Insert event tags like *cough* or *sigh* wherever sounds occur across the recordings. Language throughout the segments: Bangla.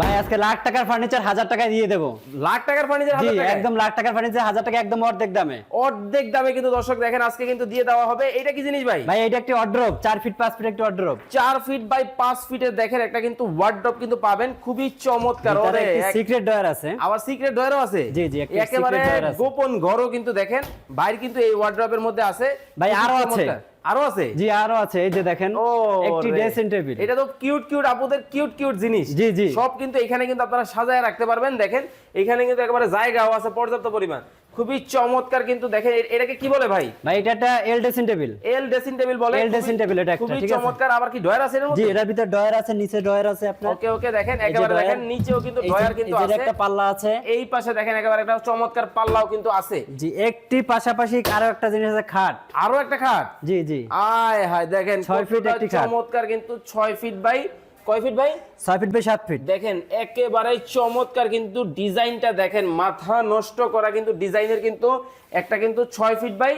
ভাই আজকে লাখ টাকার ফার্নিচার হাজার টাকায় দিয়ে দেবো। লাখ টাকার ফার্নিচার জি একদম লাখ টাকার ফার্নিচার হাজার টাকা একদম অর্ধেক দামে। অর্ধেক দামে কিন্তু দর্শক দেখেন আজকে কিন্তু দিয়ে দেওয়া হবে। এটা কি জিনিস ভাই? ভাই এটা একটি অর্ড্রপ চার ফিট পাঁচ ফিট একটি অর্ড্রপ চার ফিট বাই পাঁচ ফিটের দেখেন একটা কিন্তু ওয়ার্ড্রপ কিন্তু পাবেন। খুবই চমৎকার ওরে, সিক্রেট ডয়ার আছে। আবার সিক্রেট ডয়ারও আছে? জি, জি, একেবারে। গোপন ঘরও কিন্তু দেখেন। বাইরে কিন্তু এই ওয়ার্ড্রপের মধ্যে আছে। ভাই, আরও আছে। আরও আছে? জি আরও আছে এই যে দেখেন একটি ড্রেসিং টেবিল। এটা তো কিউট কিউট আপুদের কিউট কিউট জিনিস। জি, জি। সব কিন্তু এখানে কিন্তু আপনারা সাজায় রাখতে পারবেন। দেখেন এখানে কিন্তু একেবারে জায়গাও আছে পর্যাপ্ত পরিমাণ। খুবই চমৎকার কিন্তু দেখেন এটাকে কি বলে ভাই? ভাই এটা একটা L dressing table L dressing table বলে? খুবই- dressing table এটা একটা, ঠিক আছে? চমৎকার। আবার কি ডয়ার আছে এর জি মধ্যে এটার ভিতর ডয়ার আছে নিচে ডয়ার আছে আপনার। ওকে ওকে দেখেন একেবারে দেখেন নিচেও কিন্তু ডয়ার কিন্তু আছে। একটা পাল্লা আছে। এই পাশে দেখেন একেবারে একটা চমৎকার পাল্লাও কিন্তু আছে। জি একটি পাশাপাশি আরও একটা জিনিস আছে খাট। আরও একটা খাট? জি জি। আয় হায় দেখেন ছয় ফিট কতটা একটি খাট। চমৎকার কিন্তু ছয় ফিট বাই কয় ফিট ভাই? ছয় ফিট বাই সাত ফিট দেখেন একেবারে চমৎকার কিন্তু ডিজাইনটা দেখেন মাথা নষ্ট করা কিন্তু ডিজাইনের কিন্তু একটা কিন্তু ছয় ফিট বাই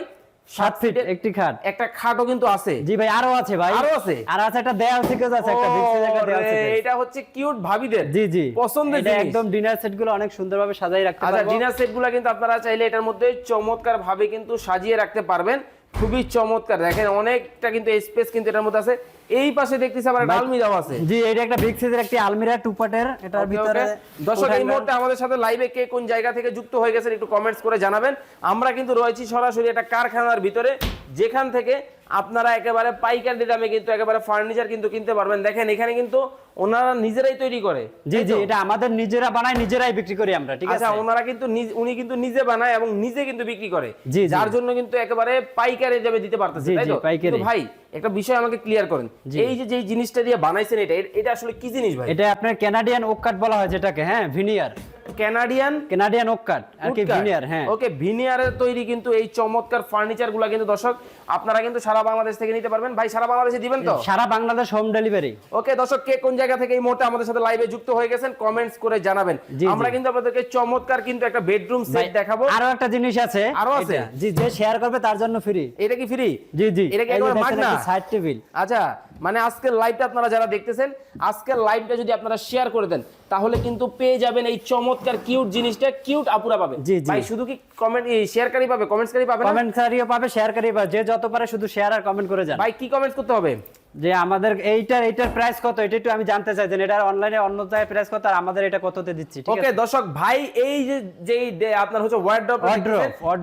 সাত ফিট একটি খাট। একটা খাটও কিন্তু আছে। জি ভাই আরও আছে ভাই। আরও আছে? আর আছে একটা দেয়াল আছে একটা দেয়াল এটা হচ্ছে কিউট ভাবিদের। জি জি। পছন্দের জিনিস। একদম ডিনার সেটগুলো অনেক সুন্দরভাবে সাজাই রাখতে আচ্ছা পারব। ডিনার সেটগুলো কিন্তু আপনারা চাইলে এটার মধ্যে চমৎকার ভাবে কিন্তু সাজিয়ে রাখতে পারবেন। খুবই চমৎকার। দেখেন অনেকটা কিন্তু স্পেস কিন্তু এটার মধ্যে আছে। এই পাশে দেখতেছি আবার একটা আছে। জি এটা একটা বিগ সাইজের একটি আলমিরা টু পার্টের এটার ভিতরে দর্শক এই মুহূর্তে আমাদের সাথে লাইভে কে কোন জায়গা থেকে যুক্ত হয়ে গেছেন একটু কমেন্টস করে জানাবেন। আমরা কিন্তু রয়েছি সরাসরি একটা কারখানার ভিতরে যেখান থেকে আপনারা একেবারে পাইকারি দামে কিন্তু একেবারে ফার্নিচার কিন্তু কিনতে পারবেন। দেখেন এখানে কিন্তু ওনারা নিজেরাই তৈরি করে জি জি এটা আমাদের নিজেরা বানায় নিজেরাই বিক্রি করি আমরা ঠিক আছে? আচ্ছা ওনারা কিন্তু উনি কিন্তু নিজে বানায় এবং নিজে কিন্তু বিক্রি করে। যার জন্য কিন্তু একেবারে পাইকারি যাবে দিতে পারতেছে তাই তো? পাইকারি। ভাই একটা বিষয় আমাকে ক্লিয়ার করেন। এই যে যে জিনিসটা দিয়ে বানাইছেন এটা এটা আসলে কি জিনিস ভাই? এটা আপনার কানাডিয়ান ওক কাঠ বলা হয় যেটাকে হ্যাঁ ভিনিয়ার ক্যানাডিয়ান কানাডিয়ান ওক আর কি ভিনিয়ার হ্যাঁ। ওকে ভিনিয়ারের তৈরি কিন্তু এই চমৎকার ফার্নিচারগুলা কিন্তু দর্শক আপনারা কিন্তু সারা বাংলাদেশ থেকে নিতে পারবেন। ভাই সারা বাংলাদেশে দিবেন তো? সারা বাংলাদেশ হোম ডেলিভারি ওকে দর্শক কে কোন জায়গা থেকে এই মুহূর্তে আমাদের সাথে লাইভে যুক্ত হয়ে গেছেন কমেন্টস করে জানাবেন। আমরা। কিন্তু আপনাদেরকে চমৎকার কিন্তু একটা বেডরুম সেট দেখাবো। আরও একটা জিনিস আছে। আরও আছে? জি যে শেয়ার করবে তার জন্য ফ্রি এটা কি ফ্রি জি জি। এটা কি একেবারে মাগনা? সাইড টেবিল আচ্ছা মানে আজকের লাইভটা আপনারা যারা দেখতেছেন আজকের লাইভটা যদি আপনারা শেয়ার করে দেন তাহলে কিন্তু পেয়ে যাবেন এই চমৎকার কিউট জিনিসটা কিউট আপুরা পাবে। জি। ভাই শুধু কি কমেন্ট শেয়ার শেয়ারকারী পাবে কমেন্টসকারী পাবে কমেন্টকারীও পাবে শেয়ারকারী পাবে যে যত পারে শুধু শেয়ার আর কমেন্ট করে যান। ভাই কি কমেন্টস করতে হবে? যে আমাদের এইটার এইটার প্রাইস কত? এটা একটু আমি জানতে চাই যে এটার অনলাইনে অন্য জায়গায় প্রাইস কত আর আমাদের এটা কততে দিচ্ছি ঠিক ওকে দর্শক ভাই এই যে যেই আপনার হচ্ছে ওয়ার্ড্রপ।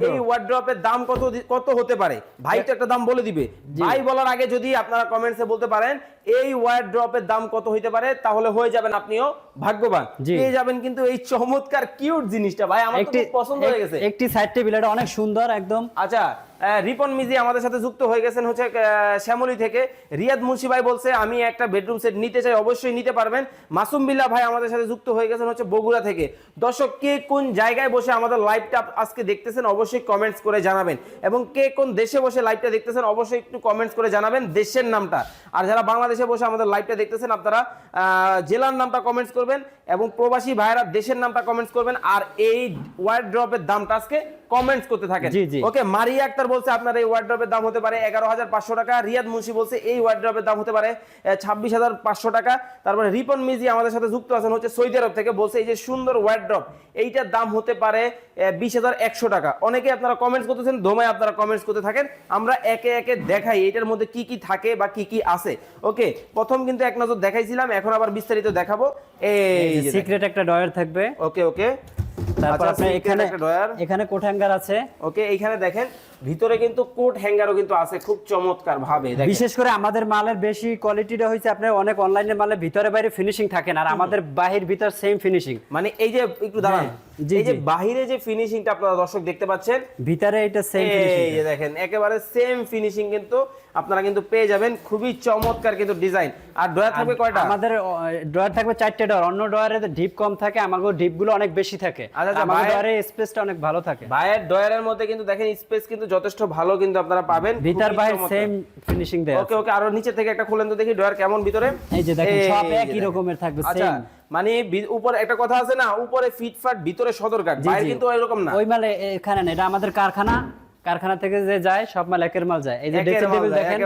এই ওয়ার্ড্রপের দাম কত কত হতে পারে? ভাই তো একটা দাম বলে দিবে। ভাই বলার আগে যদি আপনারা কমেন্টসে বলতে পারেন এই ওয়ার্ড্রপের দাম কত হইতে পারে তাহলে হয়ে যাবেন আপনিও ভাগ্যবান। পেয়ে যাবেন কিন্তু এই চমৎকার কিউট জিনিসটা ভাই আমার তো খুব পছন্দ হয়ে গেছে। একটি সাইড টেবিল এটা অনেক সুন্দর একদম। আচ্ছা রিপন মিজি আমাদের সাথে যুক্ত হয়ে গেছেন হচ্ছে শ্যামলী থেকে। রিয়াদ মুন্সি ভাই বলছে আমি একটা বেডরুম সেট নিতে চাই অবশ্যই নিতে পারবেন। মাসুম বিল্লাহ ভাই আমাদের সাথে যুক্ত হয়ে গেছেন হচ্ছে বগুড়া থেকে। দর্শক কে কোন জায়গায় বসে আমাদের লাইভটা আজকে দেখতেছেন অবশ্যই কমেন্টস করে জানাবেন। এবং কে কোন দেশে বসে লাইভটা দেখতেছেন অবশ্যই একটু কমেন্টস করে জানাবেন দেশের নামটা। আর যারা বাংলাদেশে বসে আমাদের লাইভটা দেখতেছেন আপনারা। জেলার নামটা কমেন্টস করবেন এবং প্রবাসী ভাইরা দেশের নামটা কমেন্টস করবেন। আর এই ওয়ার ড্রপের দামটা আজকে কমেন্টস করতে থাকেন। ওকে মারিয়া আক্তার বলছে আপনার এই ওয়ার্ড্রপের দাম হতে পারে এগারো হাজার পাঁচশো টাকা। রিয়াদ মুন্সি বলছে এই ওয়ার্ড্রপের দাম হতে পারে ছাব্বিশ হাজার পাঁচশো টাকা। তারপরে রিপন মিজি আমাদের সাথে যুক্ত আছেন হচ্ছে সৌদি আরব থেকে বলছে এই যে সুন্দর ওয়ার্ড্রপ এইটার দাম হতে পারে বিশ হাজার একশো টাকা। অনেকে আপনারা কমেন্টস করতেছেন দোমায় আপনারা কমেন্টস করতে থাকেন। আমরা একে একে দেখাই এইটার মধ্যে কি কি থাকে বা কি কি আছে। ওকে প্রথম কিন্তু এক নজর দেখাইছিলাম এখন আবার বিস্তারিত দেখাবো। এই যে সিক্রেট একটা ডয়ার থাকবে। ওকে ওকে তারপর আচ্ছা, আপনার এখানে এখানে কোট হ্যাঙ্গার আছে। ওকে এইখানে দেখেন ভিতরে কিন্তু কোট হ্যাঙ্গারও কিন্তু আছে খুব চমৎকার ভাবে বিশেষ করে আমাদের মালের বেশি কোয়ালিটিটা হচ্ছে আপনার অনেক অনলাইনের মালের ভিতরে বাইরে ফিনিশিং থাকে না আর আমাদের বাহির ভিতর সেম ফিনিশিং মানে এই যে একটু দাঁড়ান হ্যাঁ, এই যে বাহিরে যে ফিনিশিংটা আপনারা দর্শক দেখতে পাচ্ছেন ভিতরে এটা সেম ফিনিশিং এই যে দেখেন একেবারে সেম ফিনিশিং কিন্তু আপনারা কিন্তু পেয়ে যাবেন খুবই চমৎকার কিন্তু ডিজাইন। আর ড্রয়ার থাকবে কয়টা? আমাদের ড্রয়ার থাকবে চারটে ডয়ার অন্য ডয়ারে ডিপ কম থাকে আমাদের ডিপগুলো অনেক বেশি থাকে। আচ্ছা, আচ্ছা, আমাদের বাইরে- স্পেসটা অনেক ভালো থাকে। ভাইয়ের ড্রয়ারের মধ্যে কিন্তু দেখেন স্পেস কিন্তু যথেষ্ট ভালো কিন্তু আপনারা পাবেন। ভিতর বাহির সেম ফিনিশিং দেয়া ওকে ওকে আরও নিচে থেকে একটা খুলেন তো দেখি ড্রয়ার কেমন ভিতরে? এই যে দেখেন সব একই রকমের থাকবে আচ্ছা সেম মানে উপরে একটা কথা আছে না উপরে ফিটফাট ভিতরে সদরঘাট। বাইরে কিন্তু এরকম না। ওই মানে এখানে না এটা আমাদের কারখানা। কারখানা থেকে যে যায় সব মাল একের মাল যায়। এই যে দেখেন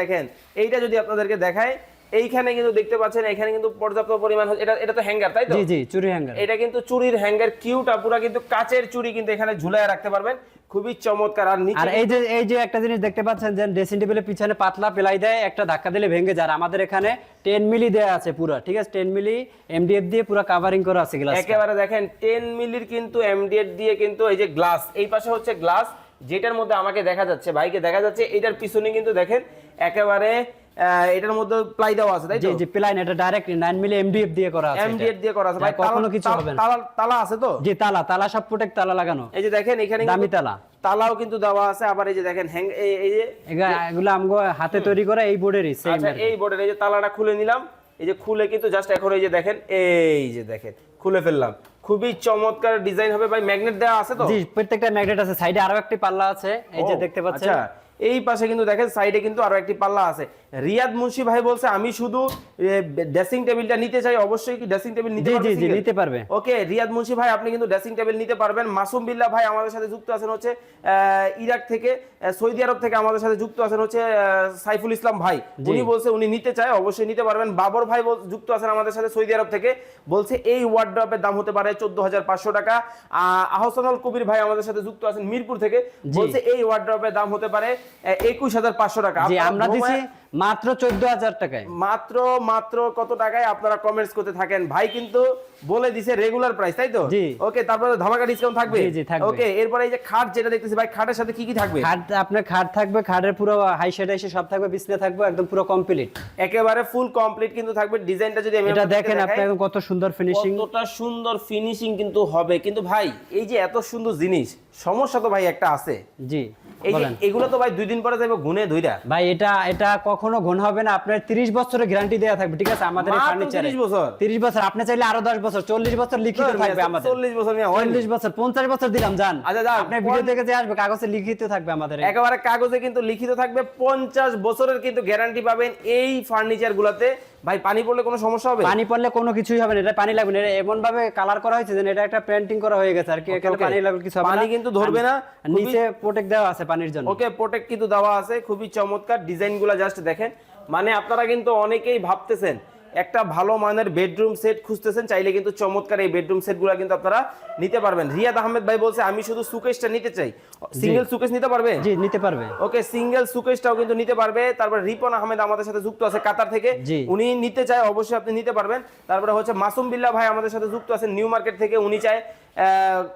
দেখেন এইটা যদি আপনাদেরকে দেখায় এইখানে কিন্তু দেখতে পাচ্ছেন এখানে কিন্তু পর্যাপ্ত পরিমাণ এটা এটা তো হ্যাঙ্গার তাই তো? জি জি চুরি হ্যাঙ্গার। এটা কিন্তু চুরির হ্যাঙ্গার কিউটা পুরো কিন্তু কাচের চুরি কিন্তু এখানে ঝুলায় রাখতে পারবেন। খুবই চমৎকার আর নিচে আর এই যে এই যে একটা জিনিস দেখতে পাচ্ছেন যে ড্রেসিং টেবিলের পিছনে পাতলা পেলাই দেয় একটা ধাক্কা দিলে ভেঙে যায়। আমাদের এখানে টেন মিলি দেয়া আছে পুরো ঠিক আছে? টেন মিলি এমডিএফ দিয়ে পুরো কাভারিং করা আছে গ্লাস একেবারে দেখেন টেন মিলির কিন্তু এমডিএফ দিয়ে কিন্তু এই যে গ্লাস এই পাশে হচ্ছে গ্লাস যেটার মধ্যে আমাকে দেখা যাচ্ছে ভাইকে দেখা যাচ্ছে এটার পিছনে কিন্তু দেখেন একেবারে এটার মধ্যে প্লাই দেওয়া আছে তাই তো? জি এটা ডাইরেক্ট 9 মিলি এমডিএফ দিয়ে করা আছে এমডিএফ দিয়ে করা আছে ভাই কখনো কিছু হবে না। তালা তালা আছে তো? জি তালা তালা সব প্রোটেক্ট তালা লাগানো। এই যে দেখেন এখানে দামি তালা। তালাও কিন্তু দেওয়া আছে আবার এই যে দেখেন হ্যাং এই যে এগুলো আমগো হাতে তৈরি করা এই বোর্ডেরই সেম আচ্ছা এই বোর্ডের এই যে তালাটা খুলে নিলাম এই যে খুলে কিন্তু জাস্ট এখন এই যে দেখেন এই যে দেখেন খুলে ফেললাম। খুবই চমৎকার ডিজাইন হবে। ভাই ম্যাগনেট দেওয়া আছে তো? জি প্রত্যেকটা ম্যাগনেট আছে। সাইডে আরও একটি পাল্লা আছে। এই যে দেখতে পাচ্ছেন। আচ্ছা। এই পাশে কিন্তু দেখেন সাইডে কিন্তু আরও একটি পাল্লা আছে। রিয়াদ মুন্সি ভাই বলছে আমি শুধু ড্রেসিং টেবিলটা নিতে চাই অবশ্যই কি ড্রেসিং টেবিল নিতে জি পারবে জি নিতে পারবে। ওকে রিয়াদ মুন্সি ভাই আপনি কিন্তু ড্রেসিং টেবিল নিতে পারবেন। মাসুম বিল্লাহ ভাই আমাদের সাথে যুক্ত আছেন হচ্ছে ইরাক থেকে সৌদি আরব থেকে আমাদের সাথে যুক্ত আছেন হচ্ছে সাইফুল ইসলাম ভাই। উনি বলছে উনি নিতে চায় অবশ্যই নিতে পারবেন। বাবর ভাই যুক্ত আছেন আমাদের সাথে সৌদি আরব থেকে বলছে এই ওয়ার্ড্রপের দাম হতে পারে চোদ্দ হাজার পাঁচশো টাকা। আহ, আহসানুল কবির ভাই আমাদের সাথে যুক্ত আছেন মিরপুর থেকে বলছে এই ওয়ার্ড্রপের দাম হতে পারে একুশ হাজার পাঁচশো টাকা। আমরা ভ্রমণে- মাত্র চোদ্দ হাজার টাকায়। মাত্র মাত্র কত টাকায় আপনারা কমেন্টস করতে থাকেন? ভাই কিন্তু বলে দিছে রেগুলার প্রাইস তাই তো? ওকে তারপরে ধামাকা ডিসকাউন্ট থাকবে। ওকে এরপরে এই যে খাট যেটা দেখতেছি ভাই খাটের সাথে কি কি থাকবে? খাট আপনার খাট থাকবে খাটের পুরো হাই সেট এসে সব থাকবে বিছনা থাকবে একদম পুরো কমপ্লিট একেবারে ফুল কমপ্লিট কিন্তু থাকবে। ডিজাইনটা যদি আমি এটা দেখেন আপনি একদম কত সুন্দর ফিনিশিং কতটা সুন্দর ফিনিশিং কিন্তু হবে। কিন্তু ভাই এই যে এত সুন্দর জিনিস সমস্যা তো ভাই একটা আছে। জি। এই এগুলো তো ভাই দুই দিন পরে যাবে গুনে ধুইরা। ভাই এটা এটা কখনো ঘন হবে না। আপনার 30 বছরের গ্যারান্টি দেওয়া থাকবে ঠিক আছে? আমাদের এই ফার্নিচারে 30 বছর? 30 বছর আপনি চাইলে আরও 10 বছর 40 বছর লিখিত থাকবে আমাদের। 40 বছর নিয়ে 40 বছর 50 বছর দিলাম জান আচ্ছা, যাক, আপনি ভিডিও থেকে যে আসবে কাগজে লিখিত থাকবে আমাদের একেবারে কাগজে কিন্তু লিখিত থাকবে পঞ্চাশ বছরের কিন্তু গ্যারান্টি পাবেন এই ফার্নিচার গুলাতে। ভাই পানি পড়লে কোনো সমস্যা হবে? পানি পড়লে কোনো কিছুই হবে না এটা পানি লাগবে না এটা এমন ভাবে কালার করা হয়েছে যে এটা একটা পেন্টিং করা হয়ে গেছে আর কি এখানে পানি লাগবে কিছু হবে পানি কিন্তু ধরবে না, নিচে প্রোটেক্ট দেওয়া আছে পানির জন্য। ওকে প্রোটেক্ট কিন্তু দেওয়া আছে খুবই চমৎকার। ডিজাইনগুলো জাস্ট দেখেন। মানে আপনারা কিন্তু অনেকেই ভাবতেছেন একটা ভালো মানের বেডরুম সেট খুঁজতেছেন চাইলে কিন্তু চমৎকার এই বেডরুম সেটগুলো কিন্তু আপনারা নিতে পারবেন। রিয়াদ আহমেদ ভাই বলছে আমি শুধু সুকেশটা নিতে চাই। সিঙ্গেল সুকেশ নিতে পারবে? জি নিতে পারবে। ওকে সিঙ্গেল সুকেশটাও কিন্তু নিতে পারবে। তারপর রিপন আহমেদ আমাদের সাথে যুক্ত আছে কাতার থেকে। উনি নিতে চায় অবশ্যই আপনি নিতে পারবেন। তারপরে হচ্ছে মাসুম বিল্লাহ ভাই আমাদের সাথে যুক্ত আছেন নিউ মার্কেট থেকে। উনি চায়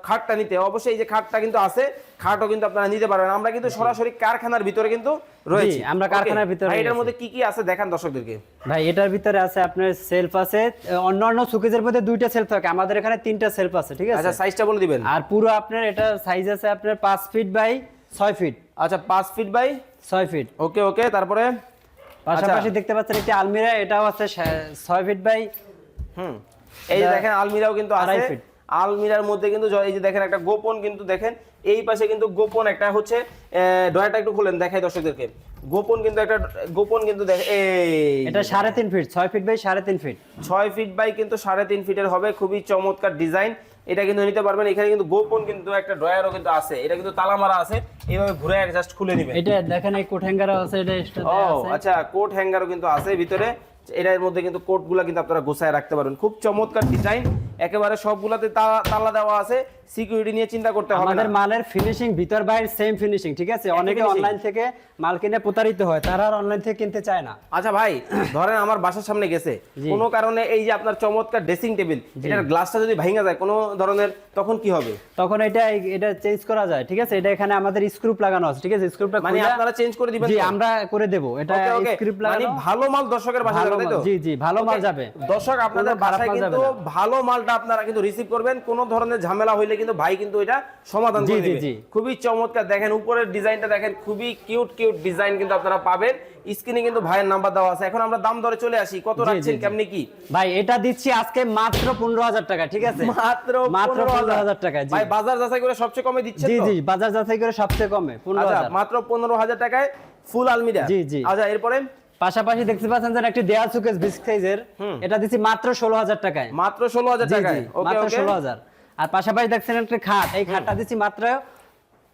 খাটটা নিতে। অবশ্যই এই যে খাটটা কিন্তু আছে খাটও কিন্তু আপনারা নিতে পারবেন। আমরা কিন্তু সরাসরি কারখানার ভিতরে কিন্তু রয়েছি। আমরা কারখানার ভিতরে এটার মধ্যে কি কি আছে দেখান দর্শকদেরকে? ভাই এটার ভিতরে আছে আপনার সেলফ আছে অন্য অন্য সুকেজের মধ্যে দুইটা সেলফ থাকে। আমাদের এখানে তিনটা সেলফ আছে ঠিক আছে? আচ্ছা সাইজটা বলে দিবেন। আর পুরো আপনার এটা সাইজ আছে আপনার পাঁচ ফিট বাই ছয় ফিট আচ্ছা পাঁচ ফিট বাই ছয় ফিট ওকে ওকে তারপরে? পাশাপাশি আচ্ছা। দেখতে পাচ্ছেন একটি আলমিরা এটাও আছে সা- ছয় ফিট বাই হুম। এই দেখেন আলমিরাও কিন্তু আছে। আড়াই ফিট। আলমিরার মধ্যে কিন্তু এই যে দেখেন একটা গোপন কিন্তু দেখেন এই পাশে কিন্তু গোপন একটা হচ্ছে ডয়াটা একটু খুলেন দেখাই দর্শকদেরকে। গোপন কিন্তু একটা গোপন কিন্তু দেখ এই। এটা সাড়ে তিন ফিট ছয় ফিট বাই সাড়ে তিন ফিট। ছয় ফিট বাই কিন্তু সাড়ে তিন ফিটের হবে খুবই চমৎকার ডিজাইন। এটা কিন্তু নিতে পারবেন এখানে কিন্তু গোপন কিন্তু একটা ড্রয়ারও কিন্তু আছে। এটা কিন্তু তালা মারা আছে এইভাবে ঘুরে জাস্ট খুলে নেবেন। এটা দেখেন এই কোট হ্যাঙ্গার আছে এটা ও আচ্ছা কোট হ্যাঙ্গারও কিন্তু আছে ভিতরে। এটার মধ্যে কিন্তু কোটগুলো কিন্তু আপনারা গোছায় রাখতে পারবেন। খুব চমৎকার ডিজাইন। একেবারে সবগুলাতে তালা দেওয়া আছে। সিকিউরিটি নিয়ে চিন্তা করতে হবে আমাদের মালের ফিনিশিং ভিতর বাইরে সেম ফিনিশিং ঠিক আছে? অনেকে অনলাইন থেকে মাল কিনে প্রতারিত হয় তারা আর অনলাইন থেকে কিনতে চায় না। আচ্ছা ভাই *clears throat* ধরেন আমার বাসার সামনে গেছে। কোনো কারণে এই যে আপনার চমৎকার ড্রেসিং টেবিল এটার গ্লাসটা যদি ভেঙে যায় কোনো ধরনের তখন কি হবে? তখন এটা এটা চেঞ্জ করা যায় ঠিক আছে? এটা এখানে আমাদের স্ক্রুপ লাগানো আছে ঠিক আছে? স্ক্রুপটা মানে আপনারা চেঞ্জ করে দিবেন জি আমরা করে দেব। এটা Okay, okay. স্ক্রুপ মানে ভালো মাল দর্শকের বাসায় যাবে, তো? জি, জি, ভালো মাল যাবে। দর্শক আপনাদের বাসায় কিন্তু ভালো মালটা আপনারা কিন্তু রিসিভ করবেন। কোনো ধরনের ঝামেলা হইলে কিন্তু ভাই কিন্তু এটা সমাধান করে দিবে খুবই চমৎকার। দেখেন উপরের ডিজাইনটা দেখেন খুবই কিউট কিউট ডিজাইন কিন্তু আপনারা পাবেন। স্ক্রিনে কিন্তু ভাইয়ের নাম্বার দেওয়া আছে। এখন আমরা দাম দরে চলে আসি। কত রাখছেন। কেমনি কি? ভাই এটা দিচ্ছি আজকে মাত্র পনেরো হাজার টাকা ঠিক আছে? মাত্র মাত্র পনেরো হাজার। টাকা জি। ভাই বাজার যাচাই করে সবচেয়ে কমে দিচ্ছে জি তো? জি বাজার যাচাই করে সবচেয়ে কমে পনেরো আচ্ছা হাজার। মাত্র পনেরো হাজার টাকায় ফুল আলমিরা। জি, জি। আচ্ছা এরপরে? পাশাপাশি দেখতে পাচ্ছেন যে একটি দেয়াল সুকেস বিগ সাইজের। এটা দিচ্ছি মাত্র ষোলো হাজার টাকায়। মাত্র ষোলো হাজার জি, টাকায়। জি, ওকে মাত্র ওকে। ষোলো হাজার। আর পাশাপাশি দেখছেন একটা খাট। এই খাটটা দিচ্ছি মাত্র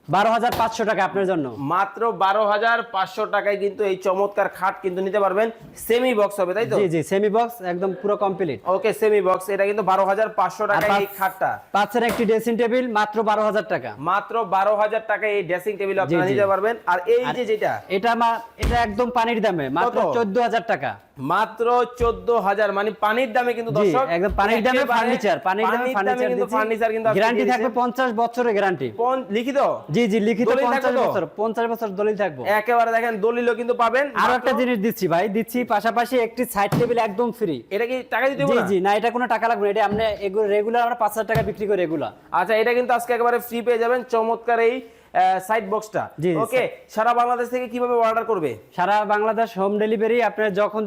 বারো হাজার পাঁচশো টাকা আপনার জন্য। মাত্র বারো হাজার পাঁচশো টাকায় কিন্তু এই চমৎকার খাট কিন্তু নিতে পারবেন। সেমি বক্স হবে তাই তো? জি জি সেমি বক্স একদম পুরো কমপ্লিট ওকে সেমি বক্স এটা কিন্তু বারো হাজার পাঁচশো টাকায় এই খাটটা। পাচ্ছেন একটি ড্রেসিং টেবিল মাত্র বারো হাজার টাকা। মাত্র বারো হাজার টাকায় এই ড্রেসিং টেবিল আপনারা নিতে পারবেন। আর এই যে যেটা এটা মা- এটা একদম পানির দামে মাত্র চোদ্দ হাজার টাকা। মাত্র চোদ্দ হাজার মানে পানির দামে কিন্তু দর্শক একদম পানির দামে ফার্নিচার পানির দামে ফার্নিচার কিন্তু ফার্নিচার কিন্তু গ্যারান্টি থাকবে পঞ্চাশ বছরের গ্যারান্টি লিখিত? জি জি লিখিত পঞ্চাশ বছর পঞ্চাশ বছর দলিল থাকব। একেবারে দেখেন দলিলও কিন্তু পাবেন। আরও একটা জিনিস দিচ্ছি ভাই দিচ্ছি পাশাপাশি একটি সাইড টেবিল একদম ফ্রি এটা কি টাকা দিতে জি না? জি না এটা কোনো টাকা লাগবে না এটা আমরা রেগুলার আমরা পাঁচ হাজার টাকা বিক্রি করি এগুলা আচ্ছা এটা কিন্তু আজকে একেবারে ফ্রি পেয়ে যাবেন। চমৎকার এই সাইড বক্সটা ওকে সারা বাংলাদেশ থেকে কীভাবে অর্ডার করবে? সারা বাংলাদেশ হোম ডেলিভারি আপনার যখন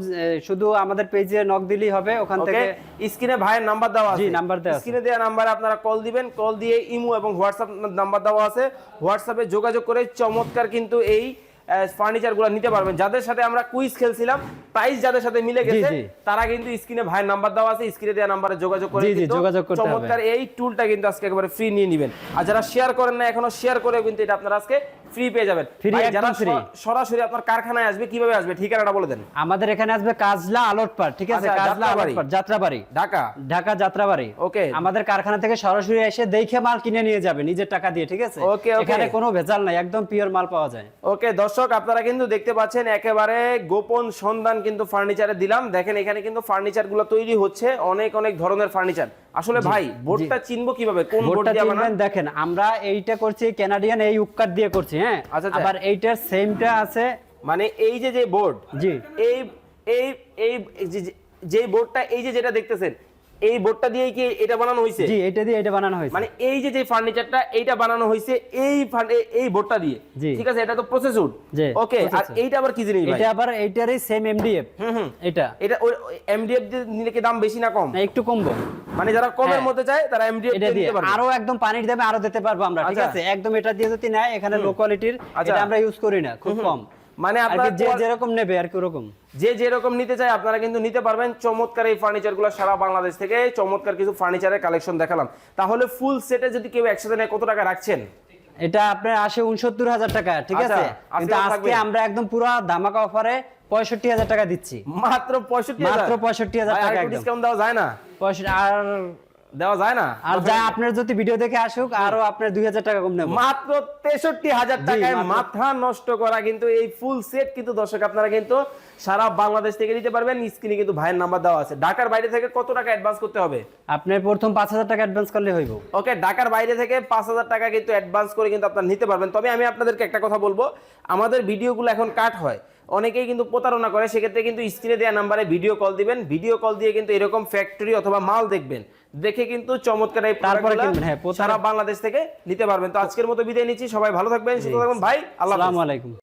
শুধু আমাদের পেজে নক দিলেই হবে ওখান থেকে স্ক্রিনে ভাইয়ের নাম্বার দেওয়া আছে। জি, নাম্বার দেওয়া আছে। স্ক্রিনে দেওয়া নাম্বারে আপনারা কল দিবেন কল দিয়ে ইমো এবং হোয়াটসঅ্যাপ নাম্বার দেওয়া আছে। হোয়াটসঅ্যাপে যোগাযোগ করে চমৎকার কিন্তু এই ফার্নিচারগুলো নিতে পারবেন। যাদের সাথে আমরা কুইজ খেলছিলাম প্রাইস যাদের সাথে মিলে গেছে তারা কিন্তু স্ক্রিনে ভাইয়ের নাম্বার দেওয়া আছে স্ক্রিনে দেওয়া নাম্বারে যোগাযোগ করে যোগাযোগ করতে হবে। চমৎকার এই টুলটা কিন্তু আজকে একেবারে ফ্রি নিয়ে নেবেন। আর যারা শেয়ার করেন না এখনও শেয়ার করে কিন্তু এটা আপনারা আজকে ফ্রি পেয়ে যাবেন। একদম যারা। স- সরাসরি আপনার কারখানায় আসবে কীভাবে আসবে? ঠিকানাটা বলে দেন। আমাদের এখানে আসবে কাজলা আলোটপাড় ঠিক আছে? আচ্ছা, কাজলা। আলোটপাড় যাত্রাবাড়ি। ঢাকা? ঢাকা যাত্রাবাড়ি। ওকে। আমাদের কারখানা থেকে সরাসরি এসে দেখে মাল কিনে নিয়ে যাবে নিজের টাকা দিয়ে ঠিক আছে? ওকে। এখানে কোনো ভেজাল নাই একদম পিওর মাল পাওয়া যায়। ওকে দর্শক আপনারা কিন্তু দেখতে পাচ্ছেন একেবারে গোপন সন্ধান কিন্তু ফার্নিচারে দিলাম। দেখেন এখানে কিন্তু ফার্নিচারগুলো তৈরি হচ্ছে অনেক অনেক ধরনের ফার্নিচার আসলে ভাই বোর্ডটা চিনবো কীভাবে? কোন বোর্ড দিয়ে বানান? দেখেন আমরা এইটা করছি কানাডিয়ান এই উক্কার দিয়ে করছি হ্যাঁ? আচ্ছা, আচ্ছা। আবার এইটার সেমটা আছে। মানে এই যে যে বোর্ড জি। এই এই এই যে বোর্ডটা এই যে যেটা দেখতেছেন এই বোর্ডটা দিয়ে কি এটা বানানো হয়েছে? জি এটা দিয়ে এটা বানানো হয়েছে। মানে এই যে যে ফার্নিচারটা এইটা বানানো হয়েছে এই এই বোর্ডটা দিয়ে। ঠিক আছে? এটা তো প্রসেসর জি, ওকে আর এইটা আবার কি জিনিস ভাই? এটা আবার এইটারই সেম এমডিএফ হুম হুম। এটা। এটা এমডিএফ নিলে কি দাম বেশি না কম? না, একটু কমবো। মানে যারা কমের হ্যাঁ। মধ্যে চায় তারা এমডিএফ এটা দিয়ে পারবে। আরও একদম পানির দামে আরও দিতে পারব আমরা ঠিক আচ্ছা। আছে? একদম এটা দিয়ে যদি নেয় এখানে লো কোয়ালিটির আচ্ছা। এটা আমরা ইউজ করি না খুব কম। মানে আপনারা যে যেরকম নেবে আর কি ওরকম। যে যেরকম নিতে চায় আপনারা কিন্তু নিতে পারবেন। চমৎকার এই ফার্নিচারগুলো সারা বাংলাদেশ থেকে। চমৎকার কিছু ফার্নিচারের কালেকশন দেখালাম। তাহলে ফুল সেটে যদি কেউ একসাথে নেয় কত টাকা রাখছেন? এটা আপনার আসে উনসত্তর হাজার টাকা ঠিক আচ্ছা, আছে? আজকে কিন্তু আজকে আমরা একদম পুরো ধামাকা অফারে পঁয়ষট্টি হাজার টাকা দিচ্ছি। মাত্র পঁয়ষট্টি মাত্র 65,000 টাকা ডিসকাউন্ট দেওয়া যায় না? পঁয়ষট্টি আর দেওয়া যায় না? আর যা আপনার যদি ভিডিও দেখে আসুক আরও আপনার দুই হাজার টাকা কম নেব। মাত্র তেষট্টি হাজার টাকায় মাথা নষ্ট করা কিন্তু এই ফুল সেট কিন্তু দর্শক আপনারা কিন্তু সারা বাংলাদেশ থেকে নিতে পারবেন। স্ক্রিনে কিন্তু ভাইয়ের নাম্বার দেওয়া আছে। ঢাকার বাইরে থেকে কত টাকা অ্যাডভান্স করতে হবে? আপনার প্রথম পাঁচ হাজার টাকা অ্যাডভান্স করলে হইব। ওকে ঢাকার বাইরে থেকে পাঁচ হাজার টাকা কিন্তু অ্যাডভান্স করে কিন্তু আপনারা নিতে পারবেন। তবে আমি আপনাদেরকে একটা কথা বলব। আমাদের ভিডিওগুলো এখন কাট হয়। অনেকেই কিন্তু প্রতারণা করে। সেক্ষেত্রে কিন্তু স্ক্রিনে দেওয়া নাম্বারে ভিডিও কল দিবেন। ভিডিও কল দিয়ে কিন্তু এরকম ফ্যাক্টরি অথবা মাল দেখবেন। দেখে কিন্তু চমৎকার এই তারপরে কিনবেন, হ্যাঁ, সারা বাংলাদেশ থেকে নিতে পারবেন। তো আজকের মতো বিদায় নিচ্ছি। সবাই ভালো থাকবেন সুস্থ থাকবেন। ভাই আল্লাহ আসসালামু আলাইকুম।